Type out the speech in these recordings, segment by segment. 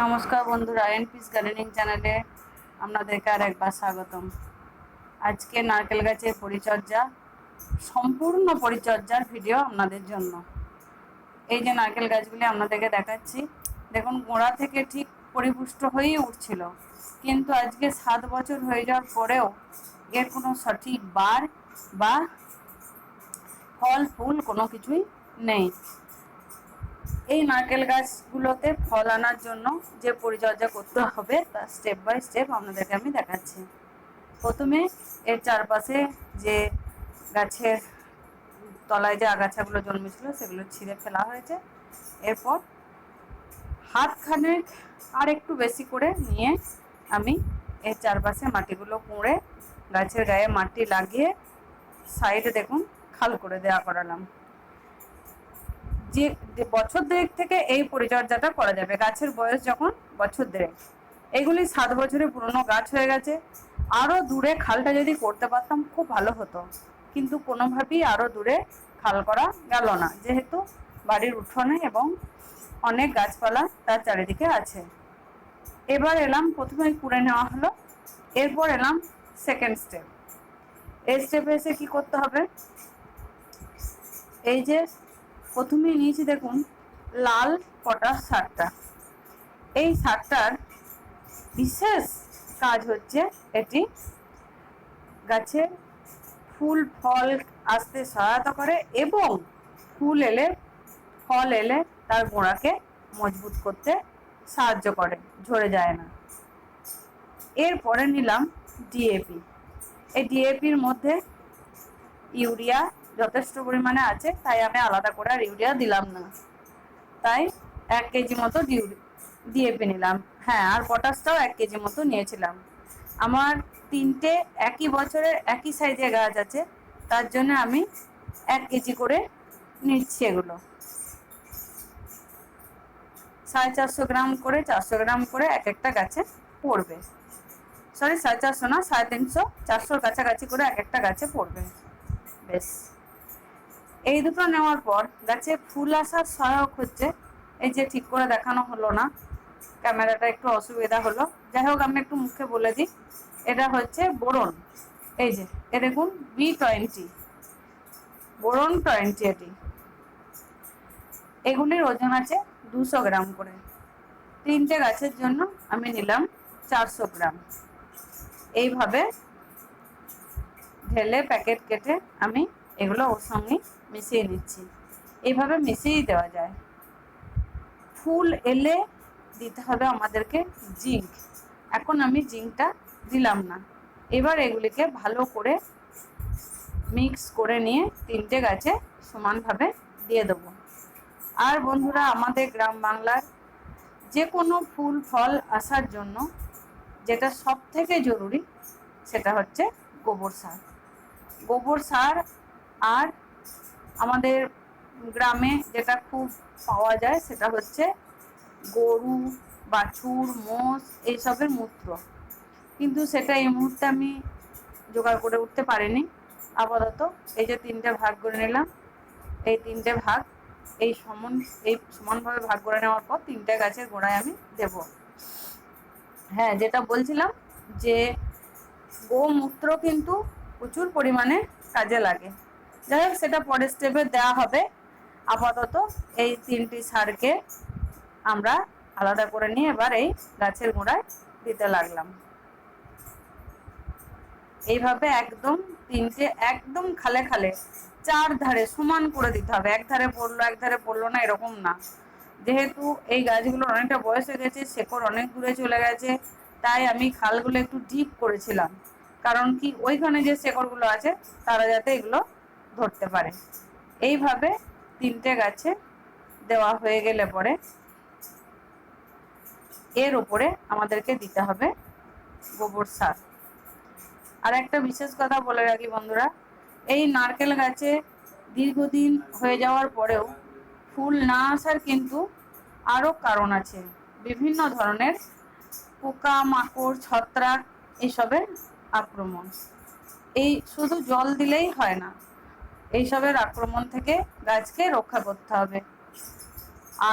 নমস্কার বন্ধুরা N piece gardening চ্যানেলে আপনাদেরকে আর একবার স্বাগতম। আজকে নারকেল গাছের পরিচর্যা, সম্পূর্ণ পরিচর্যার ভিডিও আপনাদের জন্য। এই যে নারকেল গাছগুলি আপনাদেরকে দেখাচ্ছি, দেখুন গোড়া থেকে ঠিক পরিপুষ্ট হয়েই উঠছিল। কিন্তু আজকে সাত বছর হয়ে যাওয়ার পরেও এর কোনো সঠিক বার বা ফল, ফুল কোনো কিছুই নেই। এই নারকেল গাছগুলোতে ফল আনার জন্য যে পরিচর্যা করতে হবে, তা স্টেপ বাই স্টেপ আপনাদেরকে আমি দেখাচ্ছি। প্রথমে এর চারপাশে যে গাছের তলায় যে আগাছাগুলো জন্মেছিল, সেগুলো ছিঁড়ে ফেলা হয়েছে। এরপর হাতখানেক আর একটু বেশি করে নিয়ে আমি এর চারপাশে মাটিগুলো কুঁড়ে গাছের গায়ে মাটি লাগিয়ে সাইডে দেখুন, খাল করে দেওয়া করালাম। যে বছর দেড়েক থেকে এই পরিচর্যাটা করা যাবে। গাছের বয়স যখন বছর দেড়েক। এগুলি সাত বছরের পুরনো গাছ হয়ে গেছে। আরও দূরে খালটা যদি করতে পারতাম খুব ভালো হতো। কিন্তু কোনোভাবেই আরও দূরে খাল করা গেল না। যেহেতু বাড়ির উঠোনে এবং অনেক গাছপালা তার চারিদিকে আছে। এবার এলাম, প্রথমে কুড়ে নেওয়া হলো। এরপর এলাম সেকেন্ড স্টেপ এই স্টেপে এসে কি করতে হবে? এই যে প্রথমে নিয়েছি দেখুন, লাল পটাশ সারটা। এই সারটার বিশেষ কাজ হচ্ছে এটি গাছে ফুল, ফল আসতে সহায়তা করে এবং ফুল এলে, ফল এলে তার গোড়াকে মজবুত করতে সাহায্য করে, ঝরে যায় না। এরপরে নিলাম ডিএপি এই ডিএপির মধ্যে ইউরিয়া যথেষ্ট পরিমাণে আছে, তাই আমি আলাদা করে আর ইউরিয়া দিলাম না। তাই এক কেজি মতো ডিএপি নিলাম। হ্যাঁ আর পটাশটাও এক কেজি মতো নিয়েছিলাম। আমার তিনটে একই বছরের একই সাইজের গাছ আছে, তার জন্য আমি এক কেজি করে নিচ্ছি এগুলো। সাড়ে চারশো গ্রাম করে, চারশো গ্রাম করে এক একটা গাছে পড়বে। সরি, সাড়ে চারশো না, সাড়ে তিনশো, চারশোর কাছাকাছি করে এক একটা গাছে পড়বে। বেশ। এই দুটো নেওয়ার পর গাছে ফুল আসার সহায়ক হচ্ছে। এই যে ঠিক করে দেখানো হলো না, ক্যামেরাটা একটু অসুবিধা হলো। যাই হোক, আমি একটু মুখে বলে দিই। এটা হচ্ছে বোরন। এই যে, এ দেখুন বি টোয়েন্টি বোরন টোয়েন্টি এটি। এগুলির ওজন আছে দুশো গ্রাম করে। তিনটে গাছের জন্য আমি নিলাম চারশো গ্রাম। এইভাবে ঢেলে প্যাকেট কেটে আমি এগুলো ওর সঙ্গে মিশিয়ে নিচ্ছি। এইভাবে মিশিয়েই দেওয়া যায়। ফুল এলে দিতে হবে আমাদেরকে জিঙ্ক। এখন আমি জিঙ্কটা দিলাম না। এবার এগুলিকে ভালো করে মিক্স করে নিয়ে তিনটে গাছে সমানভাবে দিয়ে দেবো। আর বন্ধুরা, আমাদের গ্রাম বাংলার যে কোনো ফুল, ফল আসার জন্য যেটা সব থেকে জরুরি সেটা হচ্ছে গোবর সার। গোবর সার আর আমাদের গ্রামে যেটা খুব পাওয়া যায় সেটা হচ্ছে গরু, বাছুর, মোষ এইসবের মূত্র। কিন্তু সেটা এই মুহূর্তে আমি জোগাড় করে উঠতে পারিনি। আপাতত এই যে তিনটে ভাগ করে নিলাম, এই তিনটে ভাগ, এই সমান, এই সমানভাবে ভাগ করে নেওয়ার পর তিনটে গাছের গোড়ায় আমি দেব। হ্যাঁ যেটা বলছিলাম যে গোমূত্র কিন্তু প্রচুর পরিমাণে কাজে লাগে। যাই হোক, সেটা পরের স্টেপে দেওয়া হবে। আপাতত এই তিনটি সারকে আমরা আলাদা করে নিয়ে এবার এই গাছের গোড়ায় দিতে লাগলাম। এইভাবে একদম তিনটে একদম খালে খালে চার ধারে সমান করে দিতে হবে। এক ধারে পড়ল এক ধারে পড়ল না, এরকম না। যেহেতু এই গাছগুলোর অনেকটা বয়স হয়ে গেছে, শেকড় অনেক দূরে চলে গেছে, তাই আমি খালগুলো একটু ডিপ করেছিলাম। কারণ কি, ওইখানে যে শেকড়গুলো আছে, তারা যাতে এগুলো ধরতে পারে। এইভাবে তিনটে গাছে দেওয়া হয়ে গেলে পরে এর উপরে আমাদেরকে দিতে হবে গোবর সার। আর একটা বিশেষ কথা বলে রাখি বন্ধুরা, এই নারকেল গাছে দীর্ঘদিন হয়ে যাওয়ার পরেও ফুল না আসার কিন্তু আরও কারণ আছে। বিভিন্ন ধরনের পোকা, মাকড়, ছত্রাক এসবের আক্রমণ। এই শুধু জল দিলেই হয় না এইসবের আক্রমণ থেকে গাছকে রক্ষা করতে হবে।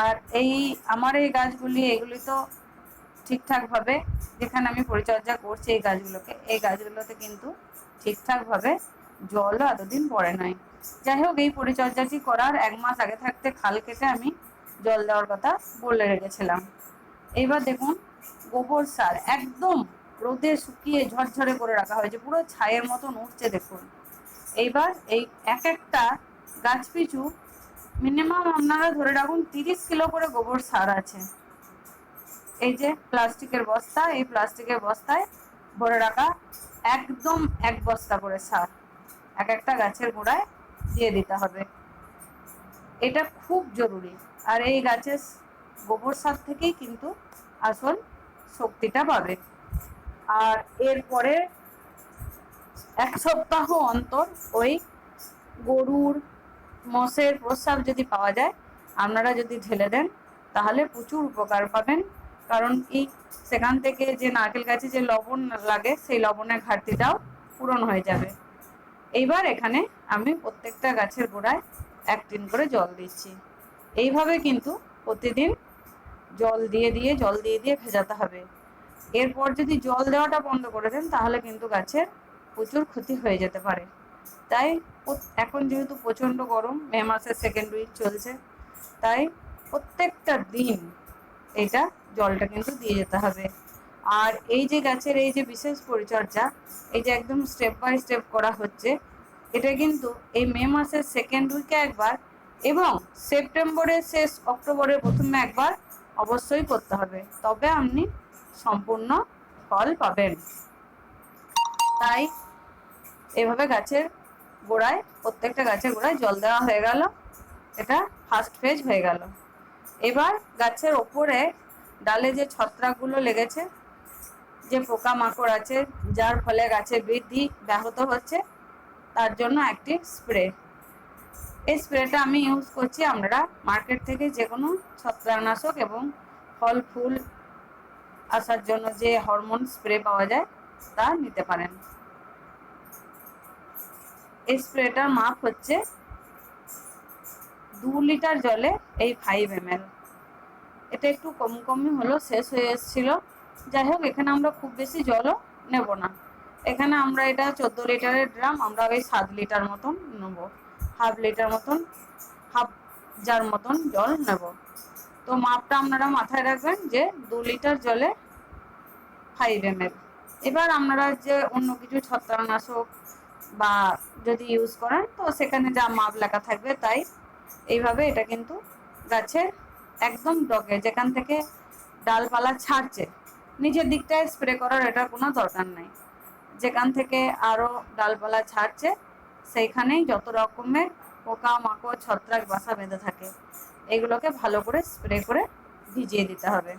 আর এই, আমার এই গাছগুলি, এগুলি তো ঠিকঠাকভাবে, যেখানে আমি পরিচর্যা করছি এই গাছগুলোকে, এই গাছগুলোতে কিন্তু ঠিকঠাকভাবে জলও এতদিন পড়ে নাই। যাই হোক, এই পরিচর্যাটি করার এক মাস আগে থাকতে খাল কেটে আমি জল দেওয়ার কথা বলে রেখেছিলাম। এইবার দেখুন, গোবর সার একদম রোদে শুকিয়ে ঝরঝরে করে রাখা হয়েছে, পুরো ছায়ের মতন উঠছে দেখুন। এইবার এই এক একটা গাছ পিছু মিনিমাম আপনারা ধরে রাখুন তিরিশ কিলো করে গোবর সার আছে। এই যে প্লাস্টিকের বস্তা, এই প্লাস্টিকের বস্তায় ভরে রাখা একদম এক বস্তা করে সার। এক একটা গাছের গোড়ায় দিয়ে দিতে হবে। এটা খুব জরুরি। আর এই গাছের গোবর সার থেকেই কিন্তু আসল শক্তিটা পাবে। আর এরপরে এক সপ্তাহ অন্তর ওই গরুর মোষের প্রস্রাব যদি পাওয়া যায়, আপনারা যদি ঢেলে দেন, তাহলে প্রচুর উপকার পাবেন। কারণ কি সেখান থেকে যে নারকেল গাছে যে লবণ লাগে, সেই লবণের ঘাটতিটাও পূরণ হয়ে যাবে। এইবার এখানে আমি প্রত্যেকটা গাছের গোড়ায় এক টিন করে জল দিচ্ছি। এইভাবে কিন্তু প্রতিদিন জল দিয়ে দিয়ে, জল দিয়ে দিয়ে ভেজাতে হবে। এরপর যদি জল দেওয়াটা বন্ধ করে দেন, তাহলে কিন্তু গাছের প্রচুর ক্ষতি হয়ে যেতে পারে। তাই এখন যেহেতু প্রচণ্ড গরম, মে মাসের সেকেন্ড উইক চলছে, তাই প্রত্যেকটা দিন এটা জলটা কিন্তু দিয়ে যেতে হবে। আর এই যে গাছের এই যে বিশেষ পরিচর্যা, এই যে একদম স্টেপ বাই স্টেপ করা হচ্ছে, এটা কিন্তু এই মে মাসের সেকেন্ড উইকে একবার এবং সেপ্টেম্বরের শেষ অক্টোবরের প্রথমে একবার অবশ্যই করতে হবে। তবে আপনি সম্পূর্ণ ফল পাবেন। তাই এভাবে গাছের গোড়ায়, প্রত্যেকটা গাছের গোড়ায় জল দেওয়া হয়ে গেল। এটা ফার্স্ট ফেজ হয়ে গেল। এবার গাছের ওপরে ডালে যে ছত্রাকগুলো লেগেছে, যে পোকামাকড় আছে, যার ফলে গাছের বৃদ্ধি ব্যাহত হচ্ছে, তার জন্য একটি স্প্রে এই স্প্রেটা আমি ইউজ করছি আমরা মার্কেট থেকে যে কোনো ছত্রাকনাশক এবং ফল, ফুল আসার জন্য যে হরমোন স্প্রে পাওয়া যায়, তা নিতে পারেন। স্প্রেটার মাপ হচ্ছে দু লিটার জলে এই ফাইভ এম এটা একটু কম কমই হলো, শেষ হয়ে এসেছিল। যাই হোক, এখানে আমরা খুব বেশি জলও নেব না। এখানে আমরা এটা চোদ্দ লিটারের ড্রাম, আমরা ওই সাত লিটার মতন নেব। হাফ লিটার মতন, হাফ জার মতন জল নেব। তো মাপটা আপনারা মাথায় রাখবেন যে দু লিটার জলে ফাইভ এম এবার আপনারা যে অন্য কিছু ছত্রাকনাশক বা যদি ইউজ করেন, তো সেখানে যা মাপ লেখা থাকবে তাই এইভাবে এটা কিন্তু গাছের একদম ডগে যেখান থেকে ডালপালা ছাড়ছে, নিচের দিকটায় স্প্রে করার এটা কোনো দরকার নাই। যেখান থেকে আরও ডালপালা ছাড়ছে, সেইখানেই যত রকমের পোকা মাকড় ছত্রাক, বাসা বেঁধে থাকে, এগুলোকে ভালো করে স্প্রে করে ভিজিয়ে দিতে হবে।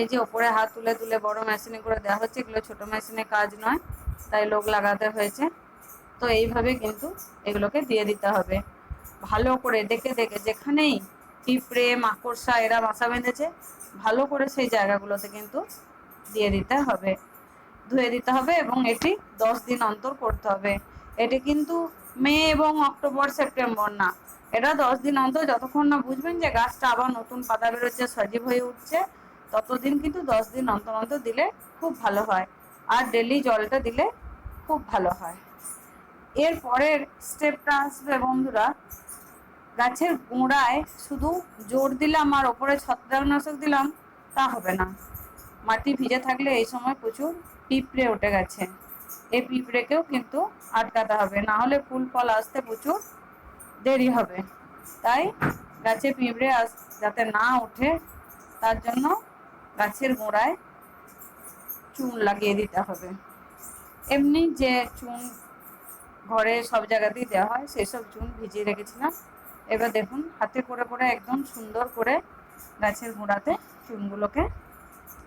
এই যে ওপরে হাত তুলে তুলে বড় মেশিনে করে দেওয়া হচ্ছে, এগুলো ছোট মেশিনে কাজ নয়। তাই লোক লাগাতে হয়েছে। তো এইভাবে কিন্তু এগুলোকে দিয়ে দিতে হবে। ভালো করে দেখে দেখে যেখানেই পিঁপড়ে, মাকড়সা এরা বাসা বেঁধেছে, ভালো করে সেই জায়গাগুলোতে কিন্তু দিয়ে দিতে হবে। ধুয়ে দিতে হবে এবং এটি দশ দিন অন্তর করতে হবে। এটি কিন্তু মে এবং অক্টোবর, সেপ্টেম্বর না। এটা দশ দিন অন্তর যতক্ষণ না বুঝবেন যে গাছটা আবার নতুন পাতা বেরোচ্ছে, সজীব হয়ে উঠছে, ততদিন কিন্তু দশ দিন অন্তর অন্তর দিলে খুব ভালো হয়। আর ডেলি জলটা দিলে খুব ভালো হয়। এর পরের স্টেপটা আসবে বন্ধুরা, গাছের গোড়ায় শুধু জোর দিলাম আর ওপরে ছত্রাকনাশক দিলাম, তা হবে না। মাটি ভিজে থাকলে এই সময় প্রচুর পিঁপড়ে উঠে গেছে। এই পিঁপড়েকেও কিন্তু আটকাতে হবে, না হলে ফুল ফল আসতে প্রচুর দেরি হবে। তাই গাছে পিঁপড়ে আস, যাতে না ওঠে তার জন্য গাছের গোড়ায় চুন লাগিয়ে দিতে হবে। এমনি যে চুন ঘরে সব জায়গাতেই দেওয়া হয়, সেসব চুন ভিজিয়ে রেখেছিলাম। এবার দেখুন, হাতে করে করে একদম সুন্দর করে গাছের গোড়াতে চুনগুলোকে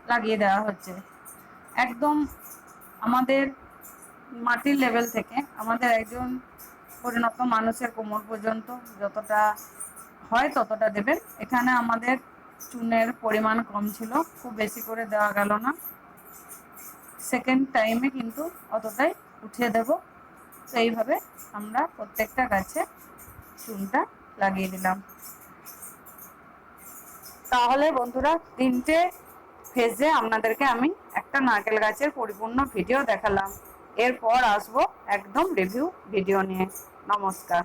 লাগিয়ে দেওয়া হচ্ছে। একদম আমাদের মাটির লেভেল থেকে আমাদের একজন পরিণত মানুষের কোমর পর্যন্ত যতটা হয় ততটা দেবেন। এখানে আমাদের চুনের পরিমাণ কম ছিল, খুব বেশি করে দেওয়া গেল না। সেকেন্ড টাইমে কিন্তু অতটাই উঠিয়ে দেব। তো এইভাবে আমরা প্রত্যেকটা গাছে চুনটা লাগিয়ে দিলাম। তাহলে বন্ধুরা, তিনটে ফেজে আপনাদেরকে আমি একটা নারকেল গাছের পরিপূর্ণ ভিডিও দেখালাম। এরপর আসব একদম রিভিউ ভিডিও নিয়ে। নমস্কার।